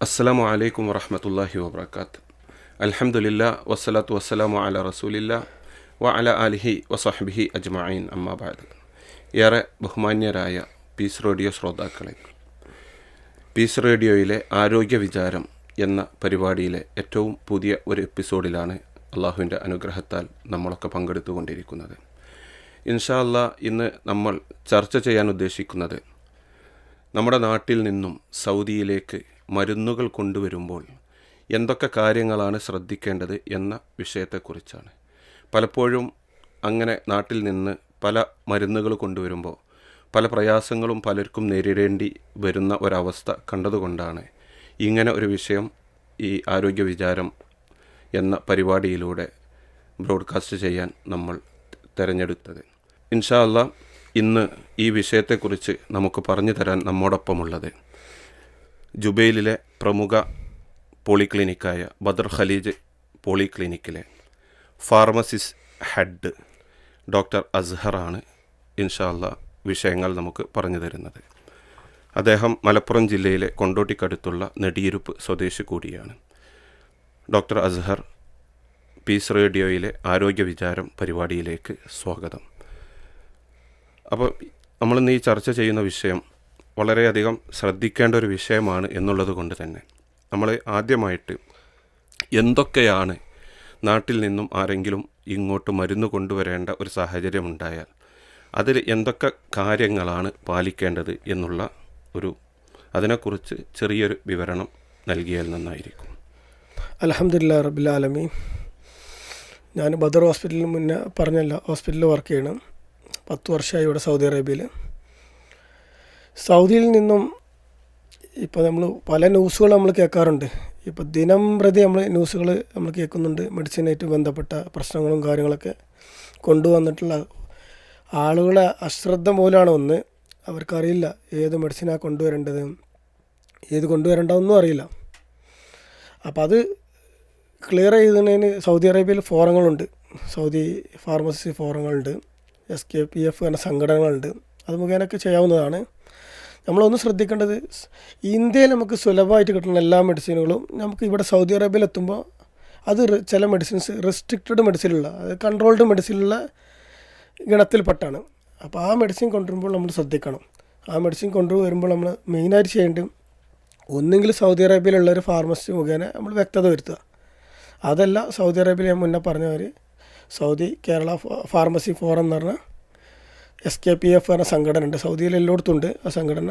അസ്സലാമു അലൈക്കും വറഹമത്തല്ലാഹി വബർക്കാത്ത് അലഹമുല്ല വസ്സലാത്തു വസ്സലാമു അല റസൂലില്ല വ അല അലിഹി വസഹബിഹി അജ്മഈൻ. അമ്മാബാദ് ഏറെ ബഹുമാന്യരായ പീസ് റേഡിയോ ശ്രോതാക്കളെ പീസ് റേഡിയോയിലെ ആരോഗ്യ വിചാരം എന്ന പരിപാടിയിലെ ഏറ്റവും പുതിയ ഒരു എപ്പിസോഡിലാണ് അള്ളാഹുവിന്റെ അനുഗ്രഹത്താൽ നമ്മളൊക്കെ പങ്കെടുത്തുകൊണ്ടിരിക്കുന്നത്. ഇൻഷാ അല്ലാ ഇന്ന് നമ്മൾ ചർച്ച ചെയ്യാൻ ഉദ്ദേശിക്കുന്നത് നമ്മുടെ നാട്ടിൽ നിന്നും സൗദിയിലേക്ക് മരുന്നുകൾ കൊണ്ടുവരുമ്പോൾ എന്തൊക്കെ കാര്യങ്ങളാണ് ശ്രദ്ധിക്കേണ്ടത് എന്ന വിഷയത്തെക്കുറിച്ചാണ്. പലപ്പോഴും അങ്ങനെ നാട്ടിൽ നിന്ന് പല മരുന്നുകൾ കൊണ്ടുവരുമ്പോൾ പല പ്രയാസങ്ങളും പലർക്കും നേരിടേണ്ടി വരുന്ന ഒരവസ്ഥ കണ്ടതുകൊണ്ടാണ് ഇങ്ങനെ ഒരു വിഷയം ഈ ആരോഗ്യ വിചാരം എന്ന പരിപാടിയിലൂടെ ബ്രോഡ്കാസ്റ്റ് ചെയ്യാൻ നമ്മൾ തിരഞ്ഞെടുത്തത്. ഇൻഷാല്ല ഇന്ന് ഈ വിഷയത്തെക്കുറിച്ച് നമുക്ക് പറഞ്ഞു തരാൻ നമ്മോടൊപ്പമുള്ളത് ജുബൈലിലെ പ്രമുഖ പോളിക്ലിനിക്കായ ബദർ ഖലീജ് പോളിക്ലിനിക്കിലെ ഫാർമസിസ് ഹെഡ് ഡോക്ടർ അസ്ഹറാണ് ഇൻഷാല്ല വിഷയങ്ങൾ നമുക്ക് പറഞ്ഞു തരുന്നത്. അദ്ദേഹം മലപ്പുറം ജില്ലയിലെ കൊണ്ടോട്ടിക്കടുത്തുള്ള നെടിയിരുപ്പ് സ്വദേശി കൂടിയാണ്. ഡോക്ടർ അസ്ഹർ പീസ് റേഡിയോയിലെ ആരോഗ്യ വിചാരം പരിപാടിയിലേക്ക് സ്വാഗതം. അപ്പോൾ നമ്മളിന്ന് ഈ ചർച്ച ചെയ്യുന്ന വിഷയം വളരെയധികം ശ്രദ്ധിക്കേണ്ട ഒരു വിഷയമാണ് എന്നുള്ളത് കൊണ്ട് തന്നെ. നമ്മൾ ആദ്യമായിട്ട് എന്തൊക്കെയാണ് നാട്ടിൽ നിന്നും ആരെങ്കിലും ഇങ്ങോട്ട് മരുന്ന് കൊണ്ടുവരേണ്ട ഒരു സാഹചര്യം ഉണ്ടായാൽ അതിൽ എന്തൊക്കെ കാര്യങ്ങളാണ് പാലിക്കേണ്ടത് എന്നുള്ള ഒരു അതിനെക്കുറിച്ച് ചെറിയൊരു വിവരണം നൽകിയാൽ നന്നായിരിക്കും. അലഹമില്ല റബിലാലമി ഞാൻ ബദർ ഹോസ്പിറ്റലിന് മുന്നേ പറഞ്ഞല്ല ഹോസ്പിറ്റലിൽ വർക്ക് ചെയ്യണം. പത്ത് വർഷമായി ഇവിടെ സൗദി അറേബ്യയിൽ. സൗദിയിൽ നിന്നും ഇപ്പോൾ നമ്മൾ പല ന്യൂസുകൾ നമ്മൾ കേൾക്കാറുണ്ട് ഇപ്പോൾ ദിനം പ്രതി നമ്മൾ ന്യൂസുകൾ നമ്മൾ കേൾക്കുന്നുണ്ട് മെഡിസിനായിട്ട് ബന്ധപ്പെട്ട പ്രശ്നങ്ങളും കാര്യങ്ങളൊക്കെ കൊണ്ടുവന്നിട്ടുള്ള ആളുകളെ അശ്രദ്ധ മൂലമാണ് ഒന്ന്. അവർക്കറിയില്ല ഏത് മെഡിസിനാണ് കൊണ്ടുവരേണ്ടത് ഏത് കൊണ്ടുവരേണ്ടതെന്നും അറിയില്ല. അപ്പോൾ അത് ക്ലിയർ ചെയ്യുന്നതിന് സൗദി അറേബ്യയിൽ ഫോറങ്ങളുണ്ട്. സൗദി ഫാർമസി ഫോറങ്ങളുണ്ട്. എസ് കെ പി എഫ് എന്ന സംഘടനകളുണ്ട്. അത് മുഖേനൊക്കെ ചെയ്യാവുന്നതാണ്. നമ്മളൊന്ന് ശ്രദ്ധിക്കേണ്ടത് ഇന്ത്യയിൽ നമുക്ക് സുലഭമായിട്ട് കിട്ടുന്ന എല്ലാ മെഡിസിനുകളും നമുക്ക് ഇവിടെ സൗദി അറേബ്യയിൽ എത്തുമ്പോൾ അത് ചില മെഡിസിൻസ് റെസ്ട്രിക്റ്റഡ് മെഡിസിനുള്ള അത് കൺട്രോൾഡ് മെഡിസിനുള്ള ഗണത്തിൽപ്പെട്ടാണ് അപ്പോൾ ആ മെഡിസിൻ കൊണ്ടുവരുമ്പോൾ നമ്മൾ ശ്രദ്ധിക്കണം. ആ മെഡിസിൻ കൊണ്ടുവരുമ്പോൾ നമ്മൾ മെയിനായിട്ട് ചെയ്യേണ്ടത് ഒന്നെങ്കിൽ സൗദി അറേബ്യയിലുള്ള ഒരു ഫാർമസി മുഖേന നമ്മൾ വ്യക്തത വരുത്തുക. അതല്ല സൗദി അറേബ്യയിൽ ഞാൻ മുന്നേ പറഞ്ഞവർ സൗദി കേരള ഫാർമസി ഫോറം എന്ന് പറഞ്ഞ എസ് കെ പി എഫ് പറഞ്ഞ സംഘടന ഉണ്ട് സൗദിയിൽ എല്ലായിടത്തും ഉണ്ട് ആ സംഘടന.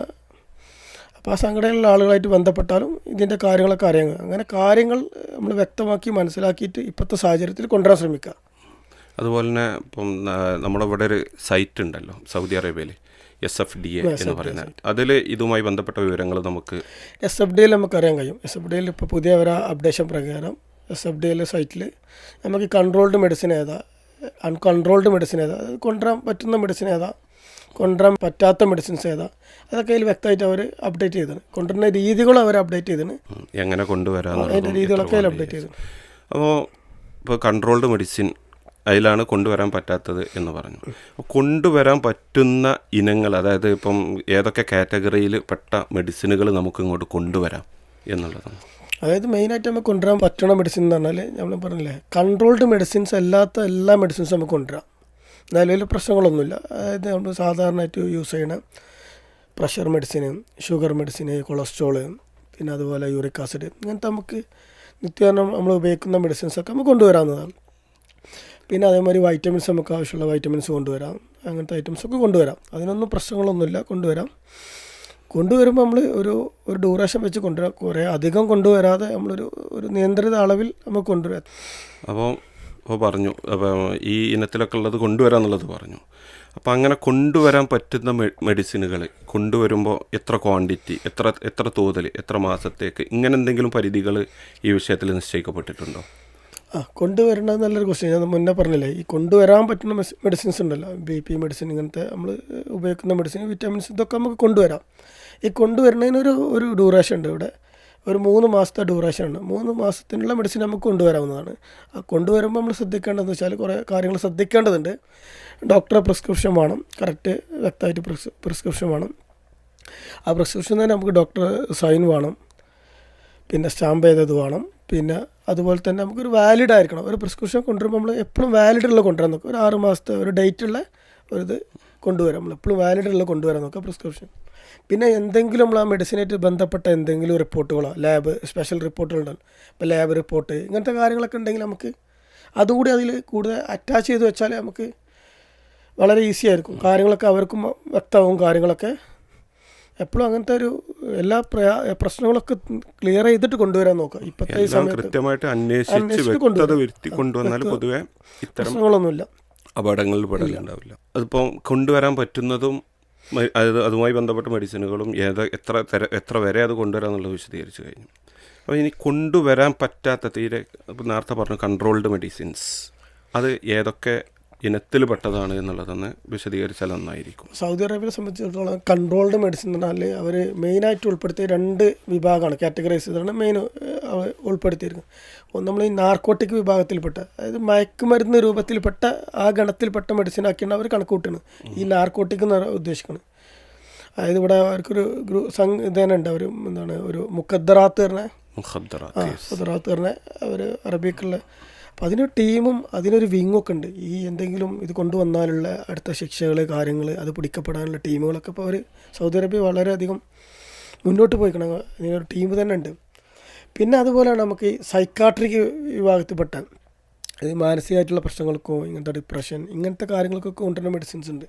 അപ്പോൾ ആ സംഘടനയിലുള്ള ആളുകളായിട്ട് ബന്ധപ്പെട്ടാലും ഇതിന്റെ കാര്യങ്ങളൊക്കെ അറിയാം. അങ്ങനെ കാര്യങ്ങൾ നമ്മൾ വ്യക്തമാക്കി മനസ്സിലാക്കിയിട്ട് ഇപ്പോഴത്തെ സാഹചര്യത്തിൽ കൊണ്ടുവരാൻ ശ്രമിക്കുക. അതുപോലെ തന്നെ ഇപ്പം നമ്മുടെ ഇവിടെ ഒരു സൈറ്റ് ഉണ്ടല്ലോ സൗദി അറേബ്യയിൽ എസ് എഫ് ഡി എ എന്ന് പറയുന്നത് അതിൽ ഇതുമായി ബന്ധപ്പെട്ട വിവരങ്ങൾ നമുക്ക് എസ് എഫ് ഡിയിൽ നമുക്കറിയാൻ കഴിയും. എസ് എഫ് ഡിയിൽ ഇപ്പോൾ പുതിയ ഒരു അപ്ഡേഷൻ പ്രകാരം എസ് എഫ് ഡിയിലെ സൈറ്റിൽ നമുക്ക് കൺട്രോൾഡ് മെഡിസിൻ ഏതാ അൺകൺട്രോൾഡ് മെഡിസിൻ ഏതാ? അത് കൊണ്ടുവരാൻ പറ്റുന്ന മെഡിസിൻ ഏതാ? കൊണ്ടുവരാൻ പറ്റാത്ത മെഡിസിൻസ് ഏതാ? അതൊക്കെ അതിൽ വ്യക്തമായിട്ട് അവർ അപ്ഡേറ്റ് ചെയ്തത് കൊണ്ടുവരുന്ന രീതികളും അവർ അപ്ഡേറ്റ് ചെയ്തത് എങ്ങനെ കൊണ്ടുവരാം അതിന്റെ രീതികളൊക്കെ അതിൽ അപ്ഡേറ്റ് ചെയ്തു അപ്പോൾ ഇപ്പോൾ കൺട്രോൾഡ് മെഡിസിൻ അതിലാണ് കൊണ്ടുവരാൻ പറ്റാത്തത് എന്ന് പറഞ്ഞു. അപ്പോൾ കൊണ്ടുവരാൻ പറ്റുന്ന ഇനങ്ങൾ അതായത് ഇപ്പം ഏതൊക്കെ കാറ്റഗറിയിൽ പെട്ട മെഡിസിനുകൾ നമുക്ക് ഇങ്ങോട്ട് കൊണ്ടുവരാം എന്നുള്ളതാണ്. അതായത് മെയിനായിട്ട് നമുക്ക് കൊണ്ടുവരാൻ പറ്റണ മെഡിസിൻ എന്ന് പറഞ്ഞാൽ നമ്മൾ പറഞ്ഞില്ലേ കൺട്രോൾഡ് മെഡിസിൻസ് അല്ലാത്ത എല്ലാ മെഡിസിൻസും നമുക്ക് കൊണ്ടുവരാം. നിലവിൽ പ്രശ്നങ്ങളൊന്നുമില്ല. അതായത് നമ്മൾ സാധാരണയായിട്ട് യൂസ് ചെയ്യണ pressure medicine sugar medicine cholesterol പിന്നെ അതുപോലെ യൂറിക് ആസിഡ് ഇങ്ങനത്തെ നമുക്ക് നിത്യം നമ്മൾ ഉപയോഗിക്കുന്ന മെഡിസിൻസൊക്കെ നമുക്ക് കൊണ്ടുവരാവുന്നതാണ്. പിന്നെ അതേമാതിരി വൈറ്റമിൻസ് നമുക്ക് ആവശ്യമുള്ള വൈറ്റമിൻസ് കൊണ്ടുവരാം. അങ്ങനത്തെ ഐറ്റംസൊക്കെ കൊണ്ടുവരാം. അതിനൊന്നും പ്രശ്നങ്ങളൊന്നുമില്ല. കൊണ്ടുവരാം. കൊണ്ടുവരുമ്പോൾ നമ്മൾ ഒരു ഒരു ഡ്യൂറേഷൻ വെച്ച് കൊണ്ടുവരാം. കുറേ അധികം കൊണ്ടുവരാതെ നമ്മളൊരു ഒരു നിയന്ത്രിത അളവിൽ നമുക്ക് കൊണ്ടുവരാം. അപ്പോൾ അപ്പോൾ പറഞ്ഞു. അപ്പോൾ ഈ ഇനത്തിലൊക്കെ ഉള്ളത് കൊണ്ടുവരാന്നുള്ളത് പറഞ്ഞു. അപ്പോൾ അങ്ങനെ കൊണ്ടുവരാൻ പറ്റുന്ന മെഡിസിനുകൾ കൊണ്ടുവരുമ്പോൾ എത്ര ക്വാണ്ടിറ്റി എത്ര എത്ര തോതിൽ എത്ര മാസത്തേക്ക് ഇങ്ങനെ എന്തെങ്കിലും പരിധികൾ ഈ വിഷയത്തിൽ നിശ്ചയിക്കപ്പെട്ടിട്ടുണ്ടോ? ആ കൊണ്ടുവരേണ്ടത് നല്ലൊരു ക്വസ്റ്റ്യൻ ഞാൻ മുന്നേ പറഞ്ഞില്ലേ ഈ കൊണ്ടുവരാൻ പറ്റുന്ന മെഡിസിൻസ് ഉണ്ടല്ലോ. ബി പി മെഡിസിൻ ഇങ്ങനത്തെ നമ്മൾ ഉപയോഗിക്കുന്ന മെഡിസിൻ വിറ്റാമിൻസ് ഇതൊക്കെ നമുക്ക് കൊണ്ടുവരാം. ഈ കൊണ്ടുവരുന്നതിനൊരു ഒരു ഡ്യൂറേഷൻ ഉണ്ട് ഇവിടെ. ഒരു മൂന്ന് മാസത്തെ ഡ്യൂറേഷൻ ഉണ്ട്. മൂന്ന് മാസത്തിനുള്ള മെഡിസിൻ നമുക്ക് കൊണ്ടുവരാവുന്നതാണ്. ആ കൊണ്ടുവരുമ്പോൾ നമ്മൾ ശ്രദ്ധിക്കേണ്ടതെന്ന് വെച്ചാൽ കുറേ കാര്യങ്ങൾ ശ്രദ്ധിക്കേണ്ടതുണ്ട്. ഡോക്ടറെ പ്രിസ്ക്രിപ്ഷൻ വേണം. കറക്റ്റ് വ്യക്തമായിട്ട് പ്രിസ്ക്രിപ്ഷൻ വേണം. ആ പ്രിസ്ക്രിപ്ഷൻ തന്നെ നമുക്ക് ഡോക്ടർ സൈൻ വേണം. പിന്നെ സ്റ്റാമ്പ് ചെയ്തത് വേണം. പിന്നെ അതുപോലെ തന്നെ നമുക്കൊരു വാലിഡ് ആയിരിക്കണം. ഒരു പ്രിസ്ക്രിപ്ഷൻ കൊണ്ടുവരുമ്പോൾ നമ്മൾ എപ്പോഴും വാലിഡ് ഉള്ള കൊണ്ടുവരാൻ നോക്കുക ഒരു ആറ് മാസത്തെ ഒരു ഡേറ്റ് ഉള്ള ഒരു ഇത് കൊണ്ടുവരാം. നമ്മൾ എപ്പോഴും വാലിഡ് ഉള്ള കൊണ്ടുവരാൻ നോക്കുക പ്രിസ്ക്രിപ്ഷൻ പിന്നെ എന്തെങ്കിലും നമ്മൾ ആ മെഡിസിനായിട്ട് ബന്ധപ്പെട്ട എന്തെങ്കിലും റിപ്പോർട്ടുകളോ ലാബ് സ്പെഷ്യൽ റിപ്പോർട്ടുകളുണ്ടല്ലോ ഇപ്പോൾ ലാബ് റിപ്പോർട്ട് ഇങ്ങനത്തെ കാര്യങ്ങളൊക്കെ ഉണ്ടെങ്കിൽ നമുക്ക് അതുകൂടി അതിൽ കൂടുതൽ അറ്റാച്ച് ചെയ്ത് വെച്ചാൽ നമുക്ക് വളരെ ഈസി ആയിരിക്കും. കാര്യങ്ങളൊക്കെ അവർക്കും വ്യക്തമാവും. കാര്യങ്ങളൊക്കെ എപ്പോഴും അങ്ങനത്തെ ഒരു എല്ലാ പ്രശ്നങ്ങളൊക്കെ ക്ലിയർ ചെയ്തിട്ട് കൊണ്ടുവരാൻ നോക്കുക. ഇപ്പോഴത്തെ ഈ സമയത്ത് കൃത്യമായിട്ട് അന്വേഷിച്ച് വരുത്തി കൊണ്ടുവന്നാൽ പൊതുവെ ഇത്തരം പ്രശ്നങ്ങളൊന്നുമില്ല. അപകടങ്ങളിൽ പെടലുണ്ടാവില്ല അതിപ്പോൾ കൊണ്ടുവരാൻ പറ്റുന്നതും അതായത് അത് അതുമായി ബന്ധപ്പെട്ട മെഡിസിനുകളും ഏത് എത്ര തര എത്ര വരെ അത് കൊണ്ടുവരാമെന്നുള്ളത് വിശദീകരിച്ചു കഴിഞ്ഞു. അപ്പോൾ ഇനി കൊണ്ടുവരാൻ പറ്റാത്ത തീരെ നേരത്തെ പറഞ്ഞു കൺട്രോൾഡ് മെഡിസിൻസ് അത് ഏതൊക്കെ ഇനത്തിൽ പെട്ടതാണ് എന്നുള്ളതൊന്ന് വിശദീകരിച്ചാൽ നന്നായിരിക്കും. സൗദി അറേബ്യയെ സംബന്ധിച്ചിടത്തോളം കൺട്രോൾഡ് മെഡിസിൻ എന്ന് പറഞ്ഞാൽ അവർ മെയിനായിട്ട് ഉൾപ്പെടുത്തിയ രണ്ട് വിഭാഗമാണ് കാറ്റഗറൈസ് ചെയ്താണ് മെയിൻ ഉൾപ്പെടുത്തിയിരിക്കുന്നത്. ഒന്ന് നമ്മൾ ഈ നാർക്കോട്ടിക് വിഭാഗത്തിൽപ്പെട്ട അതായത് മയക്കുമരുന്ന് രൂപത്തിൽപ്പെട്ട ആ ഗണത്തിൽപ്പെട്ട മെഡിസിൻ ആക്കിയാണ് അവർ കണക്ക് കൂട്ടുന്നത് ഈ നാർക്കോട്ടിക് എന്ന് ഉദ്ദേശിക്കുന്നത് അതായത് ഇവിടെ അവർക്കൊരു ഗ്രൂ സംഘ അവർ തന്നെ എന്താണ് ഒരു മുഖദ്ദറാത്ത് പറഞ്ഞ തന്നെ മുഖദ്ദറാത്ത് പറഞ്ഞ അവർ അറബിക്കുള്ള അപ്പം അതിനൊരു ടീമും അതിനൊരു വിങ്ങൊക്കെ ഉണ്ട്. ഈ എന്തെങ്കിലും ഇത് കൊണ്ടുവന്നാലുള്ള അടുത്ത ശിക്ഷകൾ കാര്യങ്ങൾ അത് പിടിക്കപ്പെടാനുള്ള ടീമുകളൊക്കെ ഇപ്പോൾ അവർ സൗദി അറേബ്യ വളരെയധികം മുന്നോട്ട് പോയിക്കണം ഇതിനൊരു ടീം തന്നെ ഉണ്ട്. പിന്നെ അതുപോലെയാണ് നമുക്ക് ഈ സൈക്കാട്രിക് വിഭാഗത്തിൽപ്പെട്ട അത് മാനസികമായിട്ടുള്ള പ്രശ്നങ്ങൾക്കോ ഇങ്ങനത്തെ ഡിപ്രഷൻ ഇങ്ങനത്തെ കാര്യങ്ങൾക്കൊക്കെ കൊണ്ടുവരുന്ന മെഡിസിൻസ് ഉണ്ട്.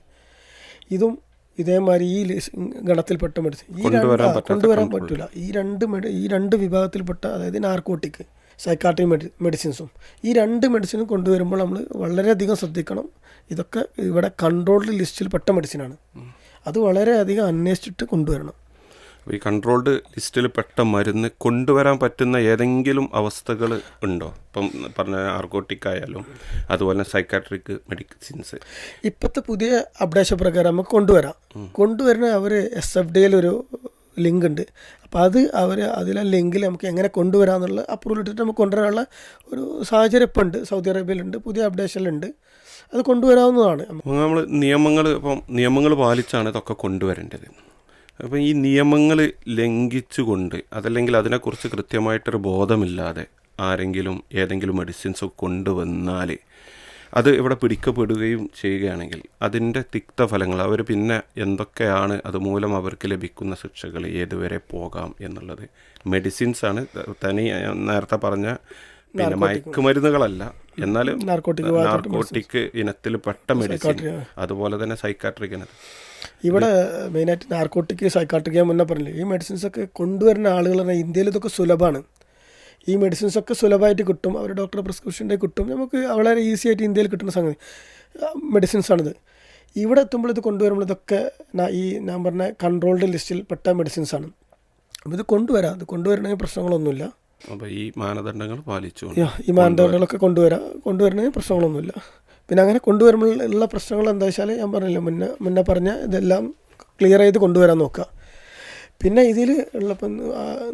ഇതും ഇതേമാതിരി ഈ ഗണത്തിൽപ്പെട്ട മെഡിസിൻ ഈ രണ്ട് കൊണ്ടുവരാൻ. പറ്റില്ല ഈ രണ്ട് മെഡി ഈ രണ്ട് വിഭാഗത്തിൽപ്പെട്ട അതായത് നാർക്കോട്ടിക് സൈക്കാട്രിക് മെഡി മെഡിസിൻസും ഈ രണ്ട് മെഡിസിനും കൊണ്ടുവരുമ്പോൾ നമ്മൾ വളരെയധികം ശ്രദ്ധിക്കണം. ഇതൊക്കെ ഇവിടെ കൺട്രോൾഡ് ലിസ്റ്റിൽ പെട്ട മെഡിസിനാണ് അത് വളരെയധികം അന്വേഷിച്ചിട്ട് കൊണ്ടുവരണം. ഈ കൺട്രോൾഡ് ലിസ്റ്റിൽ പെട്ട മരുന്ന് കൊണ്ടുവരാൻ പറ്റുന്ന ഏതെങ്കിലും അവസ്ഥകൾ ഉണ്ടോ? ഇപ്പം പറഞ്ഞ ആർക്കോട്ടിക് ആയാലും അതുപോലെ സൈക്കാട്രിക് മെഡിസിൻസ് ഇപ്പോഴത്തെ പുതിയ അപ്ഡേഷൻ പ്രകാരം നമുക്ക് കൊണ്ടുവരാം. കൊണ്ടുവരുന്ന അവർ എസ് എഫ് ഡിയിൽ ഒരു ലിങ്ക് ഉണ്ട് അപ്പോൾ അത് അവർ അതിലെ ലിങ്കിൽ നമുക്ക് എങ്ങനെ കൊണ്ടുവരാമെന്നുള്ള അപ്രൂവൽ ഇട്ടിട്ട് നമുക്ക് കൊണ്ടുവരാനുള്ള ഒരു സാഹചര്യം ഇപ്പം ഉണ്ട്. സൗദി അറേബ്യയിലുണ്ട് പുതിയ അപ്ഡേഷനിലുണ്ട്. അത് കൊണ്ടുവരാവുന്നതാണ്. നമ്മൾ നിയമങ്ങൾ ഇപ്പം നിയമങ്ങൾ പാലിച്ചാണ് ഇതൊക്കെ കൊണ്ടുവരേണ്ടത്. അപ്പം ഈ നിയമങ്ങൾ ലംഘിച്ചുകൊണ്ട് അതല്ലെങ്കിൽ അതിനെക്കുറിച്ച് കൃത്യമായിട്ടൊരു ബോധമില്ലാതെ ആരെങ്കിലും ഏതെങ്കിലും മെഡിസിൻസ് കൊണ്ടുവന്നാൽ അത് ഇവിടെ പിടിക്കപ്പെടുകയും ചെയ്യുകയാണെങ്കിൽ അതിന്റെ തിക്തഫലങ്ങൾ അവർ പിന്നെ എന്തൊക്കെയാണ് അതുമൂലം അവർക്ക് ലഭിക്കുന്ന ശിക്ഷകൾ ഏതുവരെ പോകാം എന്നുള്ളത്. മെഡിസിൻസ് ആണ്. തനി നേരത്തെ പറഞ്ഞ പിന്നെ മയക്കുമരുന്നുകളല്ല. എന്നാലും നാർക്കോട്ടിക് ഇനത്തിൽ പെട്ട മെഡിസിൻ അതുപോലെ തന്നെ സൈക്കാട്രിക് ഇനത്തിൽ ഇവിടെ മെയിനായിട്ട് നാർക്കോട്ടിക് സൈക്കാട്രിക് ഞാൻ മുന്നേ പറഞ്ഞില്ലേ? ഈ മെഡിസിൻസ് ഒക്കെ കൊണ്ടുവരുന്ന ആളുകൾ ഇന്ത്യയിൽ ഇതൊക്കെ സുലഭമാണ്. ഈ മെഡിസിൻസ് ഒക്കെ സുലഭമായിട്ട് കിട്ടും. അവർ ഡോക്ടർ പ്രിസ്ക്രിപ്ഷന്റെ കിട്ടും. നമുക്ക് വളരെ ഈസി ആയിട്ട് ഇന്ത്യയിൽ കിട്ടുന്ന സംഗതി. മെഡിസിൻസ് ആണിത്. ഇവിടെ എത്തുമ്പോൾ ഇത് കൊണ്ടുവരുമ്പോൾ ഇതൊക്കെ ഈ ഞാൻ പറഞ്ഞ കൺട്രോൾഡ് ലിസ്റ്റിൽ പെട്ട മെഡിസിൻസ് ആണ്. അപ്പോൾ ഇത് കൊണ്ടുവരാം. ഇത് കൊണ്ടുവരണമെങ്കിൽ പ്രശ്നങ്ങളൊന്നുമില്ല. അപ്പോൾ ഈ മാനദണ്ഡങ്ങൾ പാലിച്ചു ഈ മാനദണ്ഡങ്ങളൊക്കെ കൊണ്ടുവരാം. കൊണ്ടുവരണമെങ്കിൽ പ്രശ്നങ്ങളൊന്നുമില്ല. പിന്നെ അങ്ങനെ കൊണ്ടുവരുമ്പോൾ ഉള്ള പ്രശ്നങ്ങൾ എന്താ വെച്ചാൽ ഞാൻ പറഞ്ഞില്ല മുന്നേ മുന്നേ പറഞ്ഞ ഇതെല്ലാം ക്ലിയർ ചെയ്ത് കൊണ്ടുവരാൻ നോക്കുക. പിന്നെ ഇതിൽ ഉള്ളപ്പം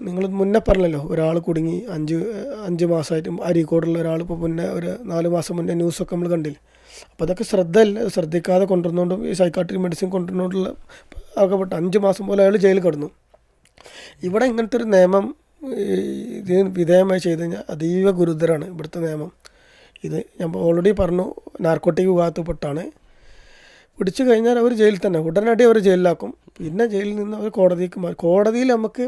നിങ്ങൾ മുന്നേ പറഞ്ഞല്ലോ ഒരാൾ കുടുങ്ങി അഞ്ച് അഞ്ച് മാസമായിട്ട് അരീക്കോടുള്ള ഒരാൾ ഇപ്പോൾ മുന്നേ ഒരു നാല് മാസം മുന്നേ ന്യൂസൊക്കെ നമ്മൾ കണ്ടില്ല? അപ്പോൾ അതൊക്കെ ശ്രദ്ധ ശ്രദ്ധിക്കാതെ കൊണ്ടുവന്നുകൊണ്ടും ഈ സൈക്കാട്രിക് മെഡിസിൻ കൊണ്ടുവന്നുകൊണ്ടുള്ള ആകപ്പെട്ട അഞ്ച് മാസം പോലെ അയാൾ ജയിലിൽ കിടന്നു. ഇവിടെ ഇങ്ങനത്തെ ഒരു നിയമം ഇത് വിധേയമായി ചെയ്ത് കഴിഞ്ഞാൽ അതീവ ഗുരുതരമാണ് ഇവിടുത്തെ നിയമം. ഇത് ഞാൻ ഓൾറെഡി പറഞ്ഞു നാർക്കോട്ടിക് വിഭാഗത്തിൽപ്പെട്ടാണ് പിടിച്ചു കഴിഞ്ഞാൽ അവർ ജയിലിൽ തന്നെ. ഉടനടി അവർ ജയിലിലാക്കും. പിന്നെ ജയിലിൽ നിന്ന് അവർ കോടതിക്ക് മാറും കോടതിയിൽ നമുക്ക്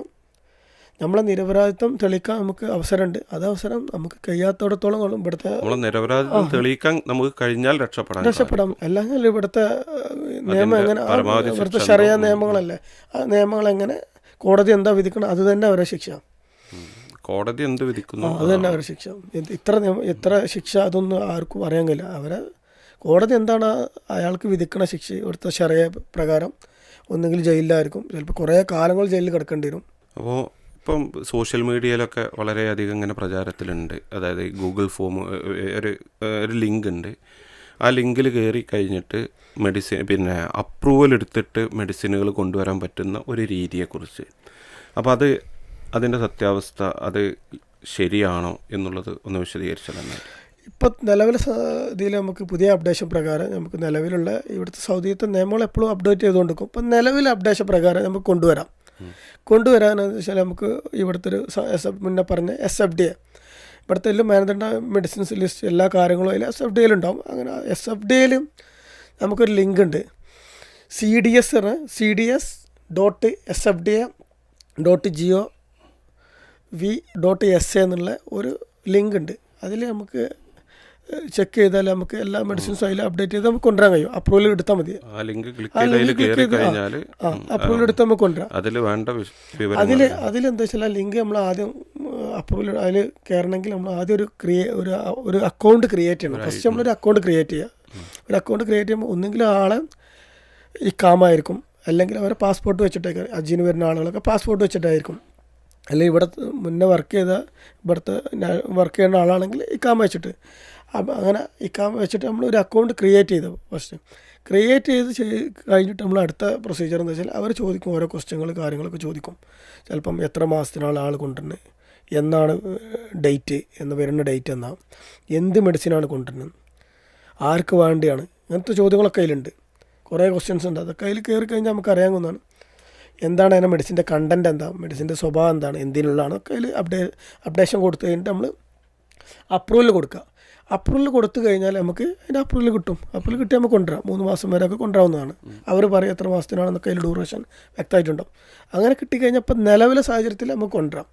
നമ്മളെ നിരപരാധിത്വം തെളിയിക്കാൻ നമുക്ക് അവസരമുണ്ട്. അത് അവസരം നമുക്ക് കഴിയാത്തോടത്തോളം ഇവിടുത്തെ നമ്മളെ നിരപരാധിത്വം തെളിയിക്കാൻ നമുക്ക് കഴിഞ്ഞാൽ രക്ഷപ്പെടാം രക്ഷപ്പെടാം അല്ലെങ്കിൽ ഇവിടുത്തെ നിയമം എങ്ങനെ ഇവിടുത്തെ ചെറിയ നിയമങ്ങളല്ലേ? ആ നിയമങ്ങൾ എങ്ങനെ കോടതി എന്താ വിധിക്കണം? അത് തന്നെ അവരെ ശിക്ഷ. കോടതി എന്ത് വിധിക്കുന്നു? അത് തന്നെ അവരെ ശിക്ഷ. ഇത് ഇത്ര നിയമം എത്ര ശിക്ഷ അതൊന്നും ആർക്കും അറിയാൻ കഴിയില്ല. അവരെ കോടതി എന്താണ് അയാൾക്ക് വിധിക്കണ ശിക്ഷ ഇവിടുത്തെ ശരയ പ്രകാരം? ഒന്നുകിൽ ജയിലിലായിരിക്കും ചിലപ്പോൾ കുറേ കാലങ്ങൾ ജയിലിൽ കിടക്കേണ്ടി വരും. അപ്പോൾ ഇപ്പം സോഷ്യൽ മീഡിയയിലൊക്കെ വളരെയധികം ഇങ്ങനെ പ്രചാരത്തിലുണ്ട്. അതായത് ഗൂഗിൾ ഫോം ഒരു ഒരു ലിങ്ക് ഉണ്ട്. ആ ലിങ്കിൽ കയറി കഴിഞ്ഞിട്ട് മെഡിസിൻ പിന്നെ അപ്രൂവൽ എടുത്തിട്ട് മെഡിസിനുകൾ കൊണ്ടുവരാൻ പറ്റുന്ന ഒരു രീതിയെക്കുറിച്ച്. അപ്പോൾ അത് അതിന്റെ സത്യാവസ്ഥ അത് ശരിയാണോ എന്നുള്ളത് ഒന്ന് വിശദീകരിച്ചാൽ ഇപ്പം നിലവിലെ ഇതിൽ നമുക്ക് പുതിയ അപ്ഡേഷൻ പ്രകാരം നമുക്ക് നിലവിലുള്ള ഇവിടുത്തെ സൗദിയത്തെ നിയമങ്ങൾ എപ്പോഴും അപ്ഡേറ്റ് ചെയ്തുകൊണ്ടിരിക്കും. അപ്പം നിലവിലെ അപ്ഡേഷൻ പ്രകാരം നമുക്ക് കൊണ്ടുവരാം. കൊണ്ടുവരാനെന്ന് വെച്ചാൽ നമുക്ക് ഇവിടുത്തെ ഒരു എസ് എഫ് മുന്നേ പറഞ്ഞ എസ് എഫ് ഡി എ ഇവിടുത്തെ എല്ലാം മാനദണ്ഡ മെഡിസിൻസ് ലിസ്റ്റ് എല്ലാ കാര്യങ്ങളും അതിൽ എസ് എഫ് ഡി ഉണ്ടാവും. അങ്ങനെ എസ് എഫ് ഡി എയിലും നമുക്കൊരു ലിങ്ക് ഉണ്ട്. സി ഡി എസ് ആണ് C D S dot S F D A dot G O V dot S എന്നുള്ള ഒരു ലിങ്ക് ഉണ്ട്. അതിൽ നമുക്ക് ചെക്ക് ചെയ്താൽ നമുക്ക് എല്ലാ മെഡിസിൻസും അതിൽ അപ്ഡേറ്റ് ചെയ്ത് നമുക്ക് കൊണ്ടുവരാൻ കഴിയും. അപ്രൂവൽ എടുത്താൽ മതി. അപ്രൂവൽ എടുത്ത് നമുക്ക് കൊണ്ടുവരാം. അതിൽ വേണ്ട അതിൽ എന്താ അതിലെന്താ വെച്ചാൽ ആ ലിങ്ക് നമ്മൾ ആദ്യം അപ്രൂവൽ അതിൽ കയറണമെങ്കിൽ നമ്മൾ ആദ്യം ഒരു ക്രിയേ ഒരു ഒരു അക്കൗണ്ട് ക്രിയേറ്റ് ചെയ്യണം. ഫസ്റ്റ് നമ്മളൊരു അക്കൗണ്ട് ക്രിയേറ്റ് ചെയ്യുക ഒരു അക്കൗണ്ട് ക്രിയേറ്റ് ചെയ്യുമ്പോൾ ഒന്നെങ്കിൽ ആളെ ഈ കാമായിരിക്കും. അല്ലെങ്കിൽ അവരെ പാസ്പോർട്ട് വെച്ചിട്ടായിരിക്കും അജിന് വരുന്ന ആളുകളൊക്കെ പാസ്പോർട്ട് വെച്ചിട്ടായിരിക്കും. അല്ലെങ്കിൽ ഇവിടെ മുന്നേ വർക്ക് ചെയ്ത ഇവിടുത്തെ വർക്ക് ചെയ്യുന്ന ആളാണെങ്കിൽ ഇക്കാമ വെച്ചിട്ട്. അപ്പം അങ്ങനെ ഇക്കാമ വെച്ചിട്ട് നമ്മൾ ഒരു അക്കൗണ്ട് ക്രിയേറ്റ് ചെയ്തു ഫസ്റ്റ് ക്രിയേറ്റ് ചെയ്ത് ചെയ് കഴിഞ്ഞിട്ട് നമ്മൾ അടുത്ത പ്രൊസീജിയർ എന്ന് വെച്ചാൽ അവർ ചോദിക്കും ഓരോ ക്വസ്റ്റ്യങ്ങൾ കാര്യങ്ങളൊക്കെ ചോദിക്കും. ചിലപ്പം എത്ര മാസത്തിനാണ് ആൾ കൊണ്ടുവരുന്നത് എന്നാണ് ഡേറ്റ് എന്ന് വരുന്ന ഡേറ്റ് എന്നാ എന്ത് മെഡിസിനാണ് കൊണ്ടുവരുന്നത് ആർക്ക് വേണ്ടിയാണ് അങ്ങനത്തെ ചോദ്യങ്ങളൊക്കെ അതിലുണ്ട് കുറേ ക്വസ്റ്റ്യൻസ് ഉണ്ട്. അതൊക്കെ അതിൽ കയറി കഴിഞ്ഞാൽ നമുക്ക് അറിയാവുന്നതാണ് എന്താണ് അതിന്റെ മെഡിസിന്റെ കണ്ടന്റ് എന്താ? മെഡിസിന്റെ സ്വഭാവം എന്താണ്? എന്തിനുള്ളതാണ്? ഒക്കെ അതിൽ അപ്ഡേ അപ്ഡേഷൻ കൊടുത്തു കഴിഞ്ഞിട്ട് നമ്മൾ അപ്രൂവൽ കൊടുക്കുക. അപ്രൂവൽ കൊടുത്തു കഴിഞ്ഞാൽ നമുക്ക് അതിന്റെ അപ്രൂവൽ കിട്ടും. അപ്രൂവൽ കിട്ടിയാൽ നമുക്ക് കൊണ്ടുവരാം. മൂന്ന് മാസം വരെ ഒക്കെ കൊണ്ടുവരാവുന്നതാണ്. അവർ പറയും എത്ര മാസത്തിനാണെന്നൊക്കെ അതിൽ ഡ്യൂറേഷൻ വ്യക്തമായിട്ടുണ്ടാവും. അങ്ങനെ കിട്ടിക്കഴിഞ്ഞാൽ ഇപ്പം നിലവിലെ സാഹചര്യത്തിൽ നമുക്ക് കൊണ്ടുവരാം.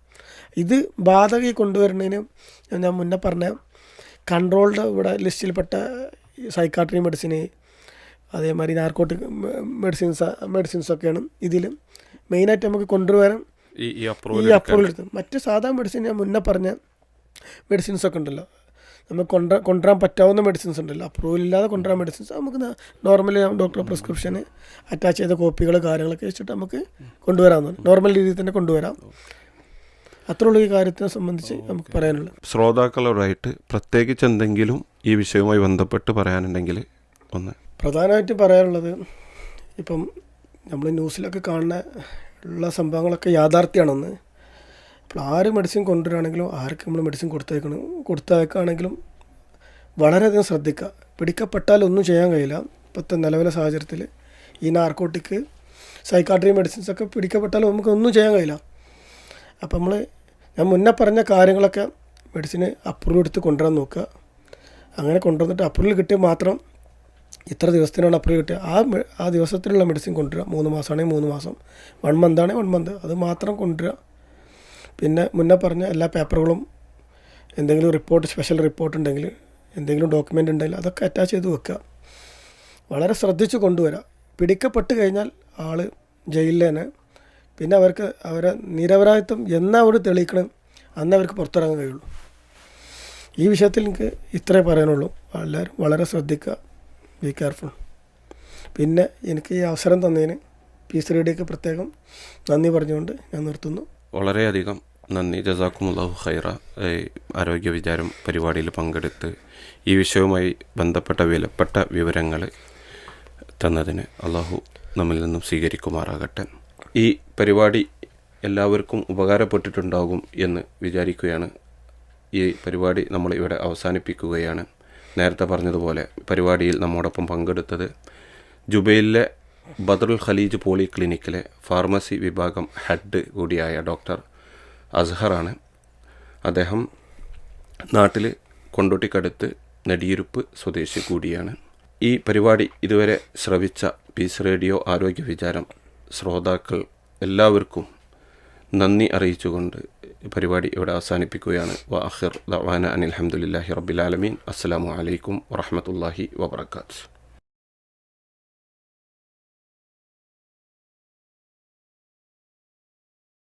ഇത് ബാധക ഈ കൊണ്ടുവരുന്നതിന് ഞാൻ മുന്നേ പറഞ്ഞ കൺട്രോൾഡ് ഇവിടെ ലിസ്റ്റിൽപ്പെട്ട സൈക്കാട്രി മെഡിസിന് അതേമാതിരി നാർക്കോട്ടിക് മെഡിസിൻസ് മെഡിസിൻസൊക്കെയാണ് ഇതിൽ മെയിനായിട്ട് നമുക്ക് കൊണ്ടുവരാൻ ഈ അപ്രൂവൽ എടുത്ത്. മറ്റ് സാധാ മെഡിസിൻ ഞാൻ മുന്നേ പറഞ്ഞ മെഡിസിൻസ് ഒക്കെ ഉണ്ടല്ലോ. നമുക്ക് കൊണ്ട കൊണ്ടുവരാൻ പറ്റാവുന്ന മെഡിസിൻസ് ഉണ്ടല്ലോ. അപ്രൂവൽ ഇല്ലാതെ കൊണ്ടുവരാൻ മെഡിസിൻസ് നമുക്ക് നോർമലി ഡോക്ടർ പ്രിസ്ക്രിപ്ഷന് അറ്റാച്ച് ചെയ്ത കോപ്പികൾ കാര്യങ്ങളൊക്കെ വെച്ചിട്ട് നമുക്ക് കൊണ്ടുവരാവുന്നതാണ്. നോർമൽ രീതിയിൽ തന്നെ കൊണ്ടുവരാം. അത്രയുള്ള ഈ കാര്യത്തിനെ സംബന്ധിച്ച് നമുക്ക് പറയാനുള്ളത്. ശ്രോതാക്കളോടായിട്ട് പ്രത്യേകിച്ച് എന്തെങ്കിലും ഈ വിഷയവുമായി ബന്ധപ്പെട്ട് പറയാനുണ്ടെങ്കിൽ ഒന്ന് പ്രധാനമായിട്ടും പറയാനുള്ളത് ഇപ്പം നമ്മൾ ന്യൂസിലൊക്കെ കാണുന്ന ഉള്ള സംഭവങ്ങളൊക്കെ യാഥാർത്ഥ്യമാണെന്ന് അപ്പോൾ ആര് മെഡിസിൻ കൊണ്ടുവരികയാണെങ്കിലും ആർക്ക് നമ്മൾ മെഡിസിൻ കൊടുത്തേക്കണം കൊടുത്തേക്കാണെങ്കിലും വളരെയധികം ശ്രദ്ധിക്കുക. പിടിക്കപ്പെട്ടാൽ ഒന്നും ചെയ്യാൻ കഴിയില്ല. ഇപ്പോഴത്തെ നിലവിലെ സാഹചര്യത്തിൽ ഈ നാർക്കോട്ടിക് സൈക്കാട്രി മെഡിസിൻസ് ഒക്കെ പിടിക്കപ്പെട്ടാൽ നമുക്ക് ഒന്നും ചെയ്യാൻ കഴിയില്ല. അപ്പം നമ്മൾ ഞാൻ മുന്നേ പറഞ്ഞ കാര്യങ്ങളൊക്കെ മെഡിസിന് അപ്രൂവ് എടുത്ത് കൊണ്ടുവരാൻ നോക്കുക. അങ്ങനെ കൊണ്ടുവന്നിട്ട് അപ്രൂവൽ കിട്ടിയാൽ മാത്രം ഇത്ര ദിവസത്തിനാണ് അപ്രൂവ് കിട്ടുക ആ ആ ദിവസത്തിലുള്ള മെഡിസിൻ കൊണ്ടുവരിക മൂന്ന് മാസമാണെങ്കിൽ മൂന്ന് മാസം. വൺ മന്ത് ആണെങ്കിൽ വൺ മന്ത് അത് മാത്രം കൊണ്ടുവരിക പിന്നെ മുന്നേ പറഞ്ഞ എല്ലാ പേപ്പറുകളും എന്തെങ്കിലും റിപ്പോർട്ട് സ്പെഷ്യൽ റിപ്പോർട്ട് ഉണ്ടെങ്കിൽ എന്തെങ്കിലും ഡോക്യുമെന്റ് ഉണ്ടെങ്കിൽ അതൊക്കെ അറ്റാച്ച് ചെയ്ത് വെക്കുക. വളരെ ശ്രദ്ധിച്ച് കൊണ്ടുവരാം. പിടിക്കപ്പെട്ട് കഴിഞ്ഞാൽ ആൾ ജയിലിൽ തന്നെ. പിന്നെ അവർക്ക് അവരെ നിരപരാധിത്വം എന്നാ അവർ തെളിയിക്കണം അന്ന് അവർക്ക് പുറത്തിറങ്ങാൻ കഴിയുള്ളൂ. ഈ വിഷയത്തിൽ എനിക്ക് ഇത്രേ പറയാനുള്ളൂ. എല്ലാവരും വളരെ ശ്രദ്ധിക്കുക. ബി കെയർഫുൾ പിന്നെ എനിക്ക് ഈ അവസരം തന്നതിന് പീസ് റേഡിയോക്ക് പ്രത്യേകം നന്ദി പറഞ്ഞുകൊണ്ട് ഞാൻ നിർത്തുന്നു. വളരെയധികം നന്ദി. ജസാക്കുമുല്ലാഹു ഖൈറ. ആരോഗ്യ വിചാരം പരിപാടിയിൽ പങ്കെടുത്ത് ഈ വിഷയവുമായി ബന്ധപ്പെട്ട വിലപ്പെട്ട വിവരങ്ങൾ തന്നതിന് അള്ളാഹു നമ്മിൽ നിന്നും സ്വീകരിക്കുമാറാകട്ടെ. ഈ പരിപാടി എല്ലാവർക്കും ഉപകാരപ്പെട്ടിട്ടുണ്ടാകും എന്ന് വിചാരിക്കുകയാണ്. ഈ പരിപാടി നമ്മൾ ഇവിടെ അവസാനിപ്പിക്കുകയാണ്. നേരത്തെ പറഞ്ഞതുപോലെ പരിപാടിയിൽ നമ്മോടൊപ്പം പങ്കെടുത്തത് ജുബൈലിലെ ബദറുൽ ഖലീജ് പോളി ക്ലിനിക്കിലെ ഫാർമസി വിഭാഗം ഹെഡ് കൂടിയായ ഡോക്ടർ അസ്ഹറാണ്. അദ്ദേഹം നാട്ടിൽ കൊണ്ടോട്ടിക്കടുത്ത് നെടിയിരുപ്പ് സ്വദേശി കൂടിയാണ്. ഈ പരിപാടി ഇതുവരെ ശ്രവിച്ച പീസ് റേഡിയോ ആരോഗ്യ വിചാരം ശ്രോതാക്കൾ എല്ലാവർക്കും നന്ദി അറിയിച്ചുകൊണ്ട് പരിപാടി ഇവിടെ അവസാനിപ്പിക്കുകയാണ്. വാഹിർ ദവാന അനിൽ അഹമ്മദില്ലാഹി റബ്ബിലാലമീൻ അസ്സാം വലൈക്കും വറഹമത്തല്ലാഹി വബർക്കാത്തു